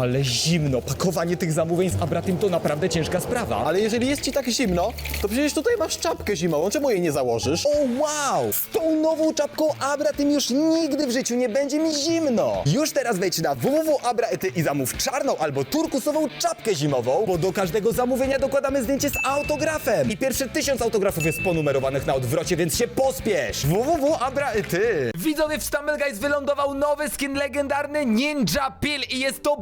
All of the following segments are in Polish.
ale zimno. Pakowanie tych zamówień z Abratym to naprawdę ciężka sprawa. Ale jeżeli jest ci tak zimno, to przecież tutaj masz czapkę zimową, czemu jej nie założysz? O wow! Z tą nową czapką Abratym już nigdy w życiu nie będzie mi zimno. Już teraz wejdź na www.abraety i zamów czarną albo turkusową czapkę zimową, bo do każdego zamówienia dokładamy zdjęcie z autografem. I pierwsze tysiąc autografów jest ponumerowanych na odwrocie, więc się pospiesz. www.abraety. Widzowie, w Stumble Guys wylądował nowy skin legendarny Ninja Pill i jest to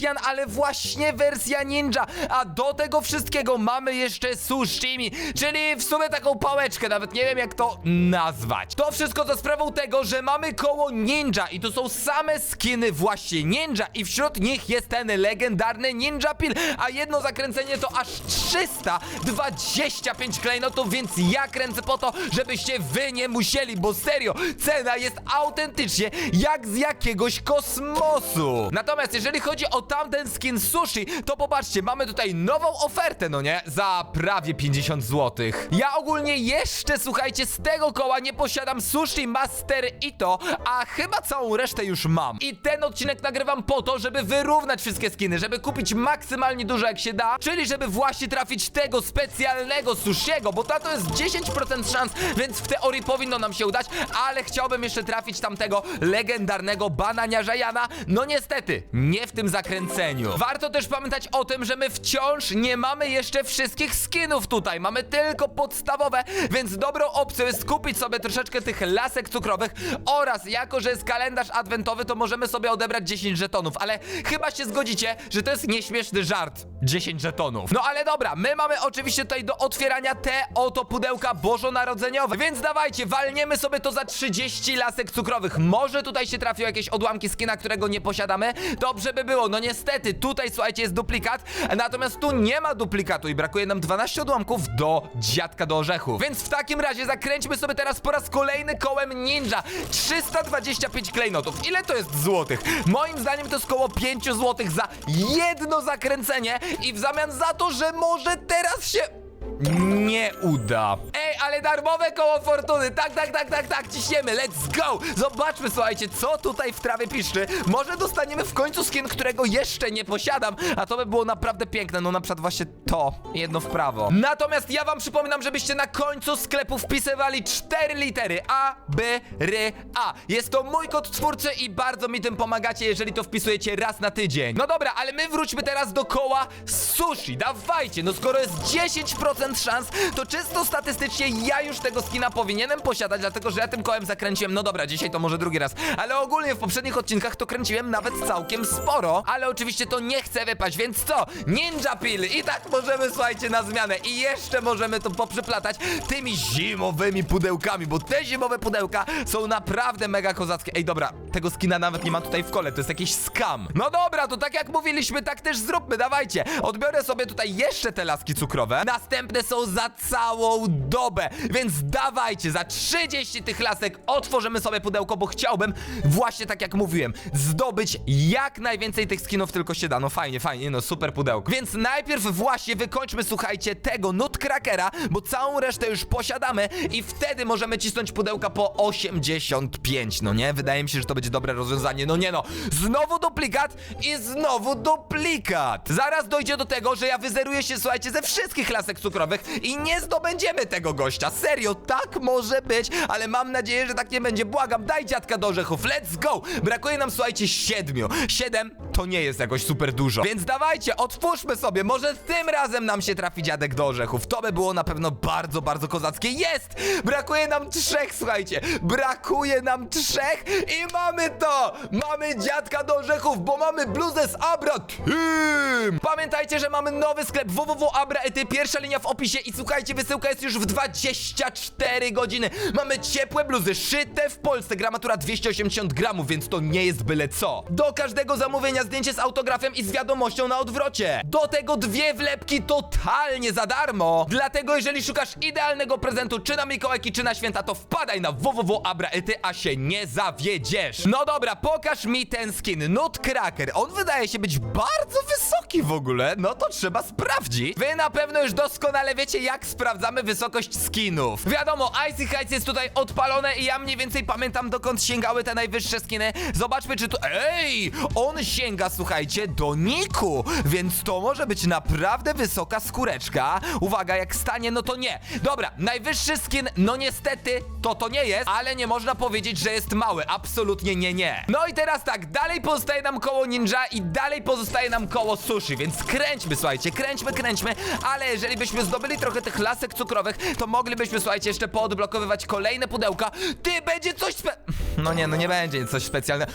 Jan, ale właśnie wersja ninja. A do tego wszystkiego mamy jeszcze sushimi, czyli w sumie taką pałeczkę, nawet nie wiem jak to nazwać. To wszystko za sprawą tego, że mamy koło ninja i to są same skiny właśnie ninja i wśród nich jest ten legendarny Ninja Pill, a jedno zakręcenie to aż 325 klejnotów, więc ja kręcę po to, żebyście wy nie musieli, bo serio, cena jest autentycznie jak z jakiegoś kosmosu. Natomiast jeżeli chodzi o tamten skin sushi, to popatrzcie, mamy tutaj nową ofertę, no nie? Za prawie 50 zł. Ja ogólnie jeszcze, słuchajcie, z tego koła nie posiadam sushi Master Ito, a chyba całą resztę już mam. I ten odcinek nagrywam po to, żeby wyrównać wszystkie skiny, żeby kupić maksymalnie dużo jak się da, czyli żeby właśnie trafić tego specjalnego sushiego, bo ta to jest 10% szans, więc w teorii powinno nam się udać, ale chciałbym jeszcze trafić tamtego legendarnego bananiarza Jana. No niestety, nie w tym zakręceniu. Warto też pamiętać o tym, że my wciąż nie mamy jeszcze wszystkich skinów tutaj, mamy tylko podstawowe, więc dobrą opcją jest kupić sobie troszeczkę tych lasek cukrowych oraz jako, że jest kalendarz adwentowy, to możemy sobie odebrać 10 żetonów, ale chyba się zgodzicie, że to jest nieśmieszny żart. 10 żetonów. No ale dobra, my mamy oczywiście tutaj do otwierania te oto pudełka bożonarodzeniowe, więc dawajcie, walniemy sobie to za 30 lasek cukrowych. Może tutaj się trafią jakieś odłamki skina, którego nie posiadamy? Dobrze by było, no niestety, tutaj słuchajcie, jest duplikat, natomiast tu nie ma duplikatu i brakuje nam 12 odłamków do dziadka do orzechów. Więc w takim razie zakręćmy sobie teraz po raz kolejny kołem ninja. 325 klejnotów. Ile to jest złotych? Moim zdaniem to jest koło 5 złotych za jedno zakręcenie i w zamian za to, że może teraz się nie uda. Ej, ale darmowe koło fortuny. Tak, tak, tak, tak, tak, ciśniemy. Let's go. Zobaczmy, słuchajcie, co tutaj w trawie piszczy. Może dostaniemy w końcu skin, którego jeszcze nie posiadam, a to by było naprawdę piękne. No na przykład właśnie to, jedno w prawo. Natomiast ja wam przypominam, żebyście na końcu sklepu wpisywali cztery litery A, B, R, A. Jest to mój kod twórcy i bardzo mi tym pomagacie, jeżeli to wpisujecie raz na tydzień. No dobra, ale my wróćmy teraz do koła sushi. Dawajcie, no skoro jest 10% szans, to czysto statystycznie ja już tego skina powinienem posiadać, dlatego że ja tym kołem zakręciłem. No dobra, dzisiaj to może drugi raz, ale ogólnie w poprzednich odcinkach to kręciłem nawet całkiem sporo, ale oczywiście to nie chce wypaść, więc co? Ninja Pill i tak możemy, słuchajcie, na zmianę i jeszcze możemy to poprzyplatać tymi zimowymi pudełkami, bo te zimowe pudełka są naprawdę mega kozackie. Ej, dobra, tego skina nawet nie ma tutaj w kole, to jest jakiś skam. No dobra, to tak jak mówiliśmy, tak też zróbmy, dawajcie. Odbiorę sobie tutaj jeszcze te laski cukrowe, następne są za całą dobę, więc dawajcie, za 30 tych lasek otworzymy sobie pudełko, bo chciałbym, właśnie tak jak mówiłem, zdobyć jak najwięcej tych skinów tylko się da. No fajnie, fajnie, no super pudełko. Więc najpierw właśnie wykończmy, słuchajcie, tego Nutcrackera, bo całą resztę już posiadamy i wtedy możemy cisnąć pudełka po 85, no nie? Wydaje mi się, że to będzie dobre rozwiązanie. No nie no, znowu duplikat i znowu duplikat. Zaraz dojdzie do tego, że ja wyzeruję się, słuchajcie, ze wszystkich lasek cukrowych i nie zdobędziemy tego gościa. Serio, tak może być, ale mam nadzieję, że tak nie będzie. Błagam, daj dziadka do orzechów, let's go! Brakuje nam, słuchajcie, siedmiu. Siedem to nie jest jakoś super dużo. Więc dawajcie, otwórzmy sobie, może tym razem nam się trafi dziadek do orzechów. To by było na pewno bardzo, bardzo kozackie. Jest! Brakuje nam trzech, słuchajcie. Brakuje nam trzech i mamy to! Mamy dziadka do orzechów, bo mamy bluzę z Abra Team! Pamiętajcie, że mamy nowy sklep www.abraety, pierwsza linia w opisie i słuchajcie, wysyłka jest już w 24 godziny. Mamy ciepłe bluzy, szyte w Polsce, gramatura 280 gramów, więc to nie jest byle co. Do każdego zamówienia zdjęcie z autografem i z wiadomością na odwrocie. Do tego dwie wlepki totalnie za darmo. Dlatego jeżeli szukasz idealnego prezentu, czy na Mikołajki, czy na święta, to wpadaj na www.abraety, a się nie zawiedziesz. No dobra, pokaż mi ten skin. Nutcracker. On wydaje się być bardzo wysoki w ogóle. No to trzeba sprawdzić. Wy na pewno już doskonale wiecie, jak sprawdzamy wysokość skinów. Wiadomo, Icy Heights jest tutaj odpalone i ja mniej więcej pamiętam dokąd sięgały te najwyższe skiny. Zobaczmy, czy tu... Ej! On sięga, słuchajcie, do Niku, więc to może być naprawdę wysoka skóreczka. Uwaga, jak stanie, no to nie. Dobra, najwyższy skin, no niestety, to to nie jest, ale nie można powiedzieć, że jest mały. Absolutnie nie, nie. No i teraz tak, dalej pozostaje nam koło ninja i dalej pozostaje nam koło sushi, więc kręćmy, słuchajcie, kręćmy, kręćmy, ale jeżeli byśmy zdobyli trochę tych lasek cukrowych, to moglibyśmy, słuchajcie, jeszcze poodblokowywać kolejne pudełka. Ty, będzie coś spe... No nie, no nie będzie coś specjalnego.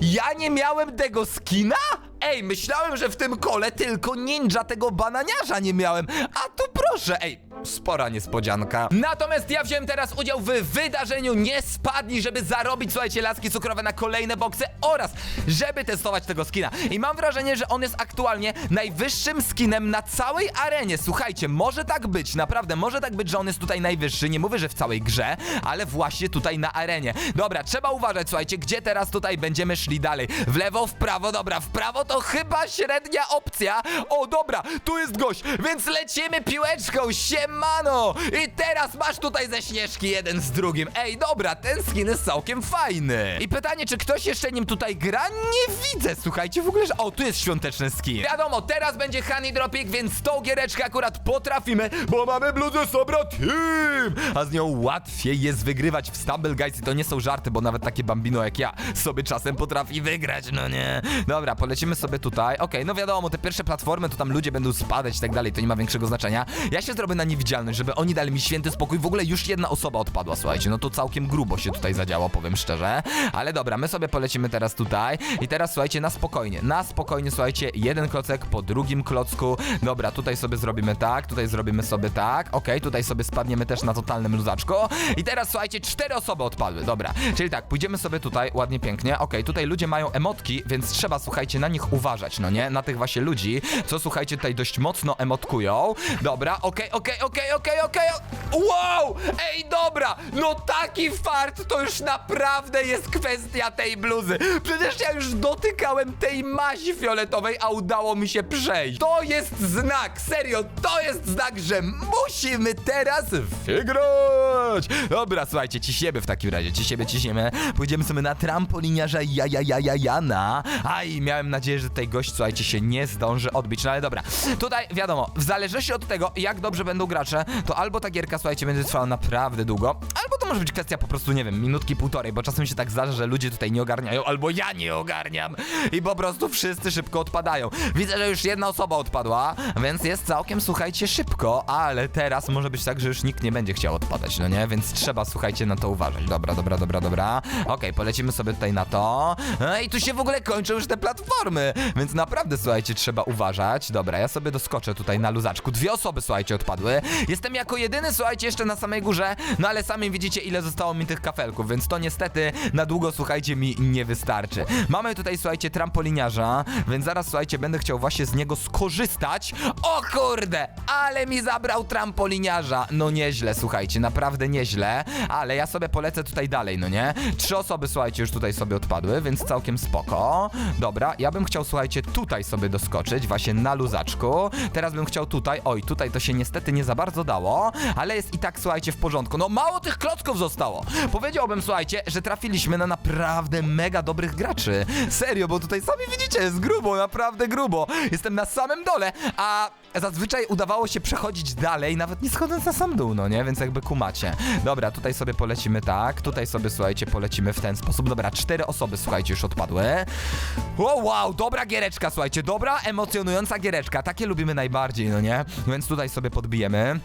Ja nie miałem tego skina? Ej, myślałem, że w tym kole tylko ninja tego bananiarza nie miałem. A tu proszę, ej, spora niespodzianka. Natomiast ja wziąłem teraz udział w wydarzeniu Nie spadnij, żeby zarobić, słuchajcie, laski cukrowe na kolejne boksy oraz żeby testować tego skina. I mam wrażenie, że on jest aktualnie najwyższym skinem na całej arenie. Słuchajcie, może tak być, naprawdę, może tak być, że on jest tutaj najwyższy. Nie mówię, że w całej grze, ale właśnie tutaj na arenie. Dobra, trzeba uważać, słuchajcie, gdzie teraz tutaj będziemy szli dalej. W lewo, w prawo, dobra, w prawo to chyba średnia opcja. O, dobra, tu jest gość, więc lecimy piłeczką, siemano! I teraz masz tutaj ze śnieżki jeden z drugim. Ej, dobra, ten skin jest całkiem fajny. I pytanie, czy ktoś jeszcze nim tutaj gra? Nie widzę, słuchajcie, w ogóle, że... O, tu jest świąteczny skin. Wiadomo, teraz będzie Honey Dropik, więc tą giereczkę akurat potrafimy, bo mamy bluzę Sobra Team! A z nią łatwiej jest wygrywać w Stumble Guys i to nie są żarty, bo nawet takie bambino jak ja sobie czasem potrafi wygrać, no nie. Dobra, polecimy sobie tutaj. Okej, no wiadomo, te pierwsze platformy to tam ludzie będą spadać i tak dalej, to nie ma większego znaczenia. Ja się zrobię na niewidzialność, żeby oni dali mi święty spokój. W ogóle już jedna osoba odpadła, słuchajcie, no to całkiem grubo się tutaj zadziało, powiem szczerze. Ale dobra, my sobie polecimy teraz tutaj i teraz słuchajcie, na spokojnie, na spokojnie, słuchajcie, jeden klocek po drugim klocku. Dobra, tutaj sobie zrobimy tak, tutaj zrobimy sobie tak, okej, tutaj sobie spadniemy też na totalnym luzaczko. I teraz słuchajcie, cztery osoby odpadły, dobra. Czyli tak, pójdziemy sobie tutaj, ładnie, pięknie, okej, tutaj ludzie mają emotki, więc trzeba, słuchajcie, na nich uważać, no nie? Na tych właśnie ludzi, co słuchajcie, tutaj dość mocno emotkują. Dobra, okej, okej, okej, okej, okej. Wow! Ej, dobra! No taki fart to już naprawdę jest kwestia tej bluzy. Przecież ja już dotykałem tej mazi fioletowej, a udało mi się przejść. To jest znak, serio, to jest znak, że musimy teraz wygrać. Dobra, słuchajcie, ciśniemy w takim razie, ciśniemy, ciśniemy. Pójdziemy sobie na trampoliniarza ja, ja, ja, ja, Jana. Aj, miałem nadzieję, że tutaj gość, słuchajcie, się nie zdąży odbić. No ale dobra, tutaj wiadomo, w zależności od tego, jak dobrze będą gracze, to albo ta gierka, słuchajcie, będzie trwała naprawdę długo, albo to może być kwestia po prostu, nie wiem, minutki, półtorej, bo czasem się tak zdarza, że ludzie tutaj nie ogarniają, albo ja nie ogarniam i po prostu wszyscy szybko odpadają. Widzę, że już jedna osoba odpadła, więc jest całkiem, słuchajcie, szybko, ale teraz może być tak, że już nikt nie będzie chciał odpadać, no nie? Więc trzeba, słuchajcie, na to uważać. Dobra, dobra, dobra, dobra. Okej, polecimy sobie tutaj na to. No i tu się w ogóle kończą już te platformy, więc naprawdę, słuchajcie, trzeba uważać. Dobra, ja sobie doskoczę tutaj na luzaczku. Dwie osoby, słuchajcie, odpadły. Jestem jako jedyny, słuchajcie, jeszcze na samej górze, no ale sami widzicie, ile zostało mi tych kafelków, więc to niestety na długo, słuchajcie, mi nie wystarczy. Mamy tutaj, słuchajcie, trampoliniarza, więc zaraz, słuchajcie, będę chciał właśnie z niego skorzystać. O kurde, ale mi zabrał trampoliniarza. No nieźle, słuchajcie, naprawdę nieźle, ale ja sobie polecę tutaj dalej, no nie? Trzy osoby, słuchajcie, już tutaj sobie odpadły, więc całkiem spoko. Dobra, ja bym chciał, słuchajcie, tutaj sobie doskoczyć, właśnie na luzaczku. Teraz bym chciał tutaj, oj, tutaj to się niestety nie za bardzo dało, ale jest i tak, słuchajcie, w porządku. No mało tych klocków zostało. Powiedziałbym, słuchajcie, że trafiliśmy na naprawdę mega dobrych graczy. Serio, bo tutaj sami widzicie, jest grubo, naprawdę grubo. Jestem na samym dole, a zazwyczaj udawało się przechodzić dalej, nawet nie schodząc na sam dół, no nie? Więc jakby kumacie. Dobra, tutaj sobie polecimy tak, tutaj sobie, słuchajcie, polecimy w ten sposób. Dobra, cztery osoby, słuchajcie, już odpadły. O, wow, dobra giereczka, słuchajcie, dobra, emocjonująca giereczka. Takie lubimy najbardziej, no nie? Więc tutaj sobie podbijemy.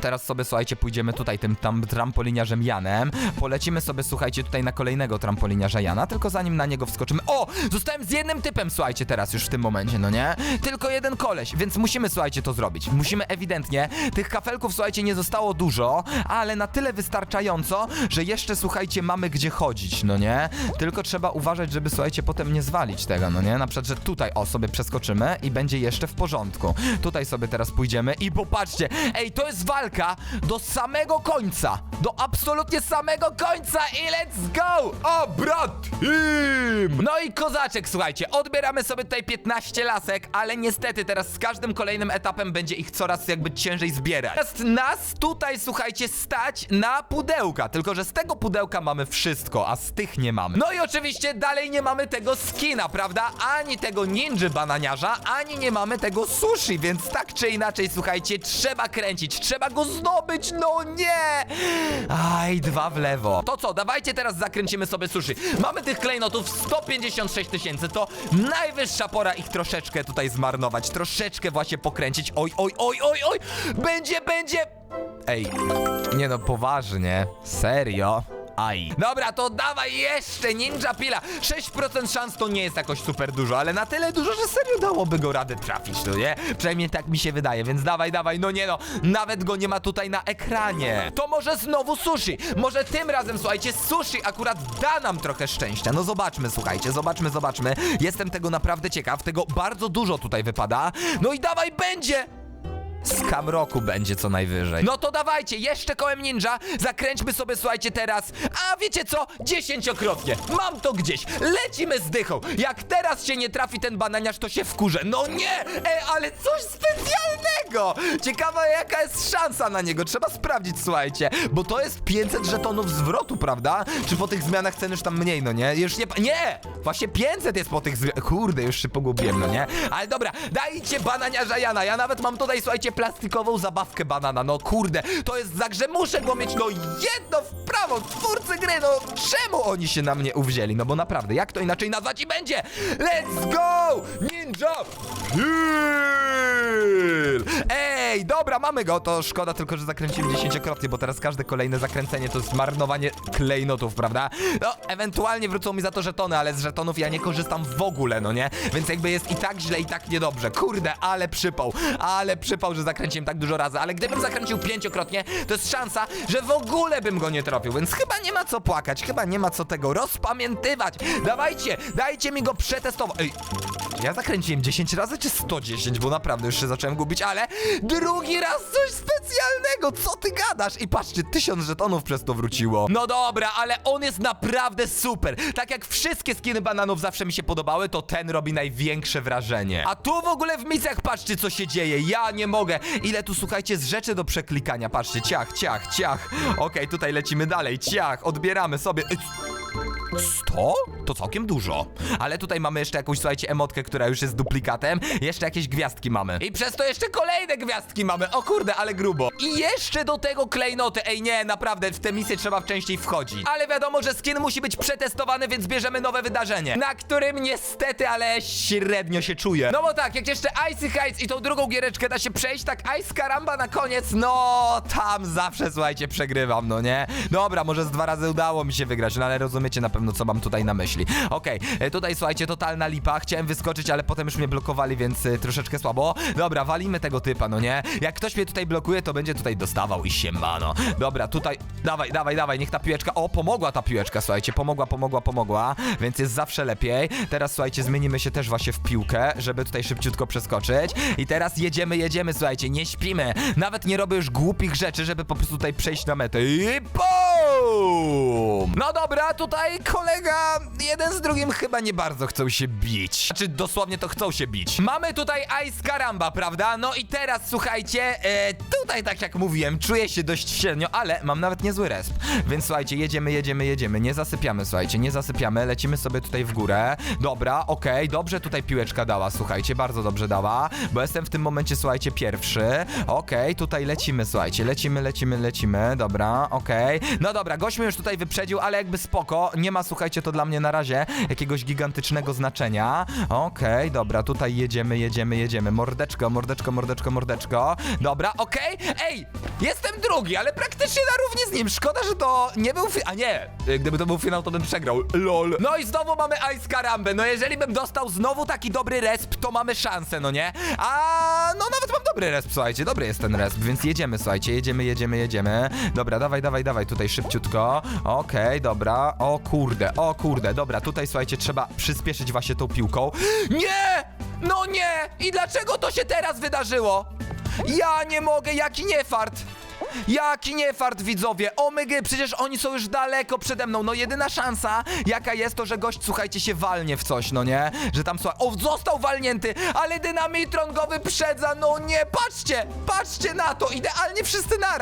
Teraz sobie, słuchajcie, pójdziemy tutaj tym tam trampoliniarzem Janem. Polecimy sobie, słuchajcie, tutaj na kolejnego trampoliniarza Jana, tylko zanim na niego wskoczymy. O! Zostałem z jednym typem, słuchajcie, teraz już w tym momencie, no nie? Tylko jeden koleś, więc musimy, słuchajcie, to zrobić. Musimy ewidentnie. Tych kafelków, słuchajcie, nie zostało dużo, ale na tyle wystarczająco, że jeszcze, słuchajcie, mamy gdzie chodzić, no nie? Tylko trzeba uważać, żeby, słuchajcie, potem nie zwalić tego, no nie? Na przykład, że tutaj, o, sobie przeskoczymy i będzie jeszcze w porządku. Tutaj sobie teraz pójdziemy i popatrzcie, ej, to jest walka! Walka do samego końca. Do absolutnie samego końca i let's go! O, brat! Team! No i kozaczek, słuchajcie, odbieramy sobie tutaj 15 lasek, ale niestety teraz z każdym kolejnym etapem będzie ich coraz jakby ciężej zbierać. Teraz nas tutaj, słuchajcie, stać na pudełka, tylko że z tego pudełka mamy wszystko, a z tych nie mamy. No i oczywiście dalej nie mamy tego skina, prawda? Ani tego ninja bananiarza, ani nie mamy tego sushi, więc tak czy inaczej, słuchajcie, trzeba kręcić, trzeba go zdobyć, no nie! Aj, dwa w lewo. To co, dawajcie teraz zakręcimy sobie sushi. Mamy tych klejnotów 156 tysięcy, to najwyższa pora ich troszeczkę tutaj zmarnować, troszeczkę właśnie pokręcić. Oj, oj, oj, oj, oj! Będzie, będzie! Ej, nie no, poważnie, serio? Aj. Dobra, to dawaj jeszcze Ninja Pila. 6% szans to nie jest jakoś super dużo, ale na tyle dużo, że serio dałoby go radę trafić, no nie? Przynajmniej tak mi się wydaje, więc dawaj, dawaj, no nie no. Nawet go nie ma tutaj na ekranie. To może znowu sushi. Może tym razem, słuchajcie, sushi akurat da nam trochę szczęścia. No zobaczmy, słuchajcie, zobaczmy, zobaczmy. Jestem tego naprawdę ciekaw, tego bardzo dużo tutaj wypada. No i dawaj, będzie! Z Kamroku będzie co najwyżej. No to dawajcie, jeszcze kołem ninja. Zakręćmy sobie, słuchajcie, teraz. A wiecie co? Dziesięciokrotnie. Mam to gdzieś. Lecimy z dychą. Jak teraz się nie trafi ten bananiarz, to się wkurzę. No nie! Ej, ale coś specjalnego! Ciekawa jaka jest szansa na niego. Trzeba sprawdzić, słuchajcie. Bo to jest 500 żetonów zwrotu, prawda? Czy po tych zmianach ceny już tam mniej, no nie? Już nie... Nie! Właśnie 500 jest po tych zmianach. Kurde, już się pogubiłem, no nie? Ale dobra, dajcie bananiarza Jana. Ja nawet mam tutaj, słuchajcie, plastikową zabawkę banana. No kurde, to jest tak, że muszę go mieć, no jedno w prawo. Twórcy gry, no czemu oni się na mnie uwzięli? No bo naprawdę, jak to inaczej nazwać i będzie? Let's go! Ninja! Hill! Ej, dobra, mamy go. To szkoda tylko, że zakręciłem dziesięciokrotnie, bo teraz każde kolejne zakręcenie to jest marnowanie klejnotów, prawda? No, ewentualnie wrócą mi za to żetony, ale z żetonów ja nie korzystam w ogóle, no nie? Więc jakby jest i tak źle, i tak niedobrze. Kurde, ale przypał, ale przypał, że zakręciłem tak dużo razy, ale gdybym zakręcił pięciokrotnie, to jest szansa, że w ogóle bym go nie tropił, więc chyba nie ma co płakać, chyba nie ma co tego rozpamiętywać. Dawajcie, dajcie mi go przetestować. Ej, ja zakręciłem 10 razy czy 110, bo naprawdę już się zacząłem gubić, ale drugi raz coś specjalnego, co ty gadasz? I patrzcie, tysiąc żetonów przez to wróciło. No dobra, ale on jest naprawdę super. Tak jak wszystkie skiny bananów zawsze mi się podobały, to ten robi największe wrażenie. A tu w ogóle w misjach patrzcie co się dzieje, ja nie mogę. Ile tu słuchajcie z rzeczy do przeklikania, patrzcie, ciach, ciach, ciach. Okej, tutaj lecimy dalej, ciach, odbieramy sobie. Ej, 100? To całkiem dużo. Ale tutaj mamy jeszcze jakąś, słuchajcie, emotkę, która już jest duplikatem. Jeszcze jakieś gwiazdki mamy. I przez to jeszcze kolejne gwiazdki mamy. O kurde, ale grubo. I jeszcze do tego klejnoty. Ej, nie, naprawdę, w te misje trzeba częściej wchodzić. Ale wiadomo, że skin musi być przetestowany, więc bierzemy nowe wydarzenie. Na którym niestety, ale średnio się czuję. No bo tak, jak jeszcze Icy Heights i tą drugą giereczkę da się przejść, tak Ice Karamba na koniec, no tam zawsze, słuchajcie, przegrywam, no nie? Dobra, może z dwa razy udało mi się wygrać, no ale rozumiecie na pewno, co mam tutaj na myśli. Okej, e, tutaj słuchajcie, totalna lipa. Chciałem wyskoczyć, ale potem już mnie blokowali, więc e, troszeczkę słabo. Dobra, walimy tego typa, no nie? Jak ktoś mnie tutaj blokuje, to będzie tutaj dostawał i siemano. Dobra, tutaj, dawaj, dawaj, dawaj, niech ta piłeczka, o, pomogła ta piłeczka, słuchajcie, pomogła, pomogła, pomogła, więc jest zawsze lepiej. Teraz, słuchajcie, zmienimy się też właśnie w piłkę, żeby tutaj szybciutko przeskoczyć. I teraz jedziemy, jedziemy, słuchajcie, nie śpimy. Nawet nie robię już głupich rzeczy, żeby po prostu tutaj przejść na metę. I BOOM! No dobra, tutaj kolega jeden z drugim chyba nie bardzo chcą się bić. Znaczy dosłownie to chcą się bić. Mamy tutaj Ice Karamba, prawda? No i teraz słuchajcie, e, tutaj tak jak mówiłem, czuję się dość średnio, ale mam nawet niezły resp. Więc słuchajcie, jedziemy, jedziemy, jedziemy. Nie zasypiamy, słuchajcie, nie zasypiamy. Lecimy sobie tutaj w górę. Dobra, okej, dobrze tutaj piłeczka dała, słuchajcie, bardzo dobrze dała, bo jestem w tym momencie, słuchajcie, pierwszy. Okej, tutaj lecimy, słuchajcie, lecimy, lecimy, lecimy. Dobra, okej. No dobra, gość mnie już tutaj wyprzedził, ale jakby spoko. Nie ma, słuchajcie, to dla mnie na razie jakiegoś gigantycznego znaczenia. Okej, dobra, tutaj jedziemy, jedziemy, jedziemy. Mordeczko, mordeczko, mordeczko, mordeczko. Dobra, okej. Ej, jestem drugi, ale praktycznie na równi z nim. Szkoda, że to nie był fi- A nie, gdyby to był finał, to bym przegrał. LOL. No i znowu mamy Ice Karambę. No jeżeli bym dostał znowu taki dobry resp, to mamy szansę, no nie? A no nawet mam dobry resp, słuchajcie, dobry jest ten resp, więc jedziemy, słuchajcie, jedziemy, jedziemy, jedziemy. Dobra, dawaj, dawaj, dawaj, tutaj szybciutko. Okej, dobra. O kurde, o kurde, dobra, tutaj słuchajcie, trzeba przyspieszyć właśnie tą piłką. Nie! No nie! I dlaczego to się teraz wydarzyło? Ja nie mogę, jaki niefart! Jaki niefart, widzowie! Omygy, przecież oni są już daleko przede mną. No jedyna szansa, jaka jest, to że gość, słuchajcie, się walnie w coś, no nie? Że tam, słuchaj, o, został walnięty, ale dynamitron go wyprzedza, no nie, patrzcie! Patrzcie na to, idealnie wszyscy naraz!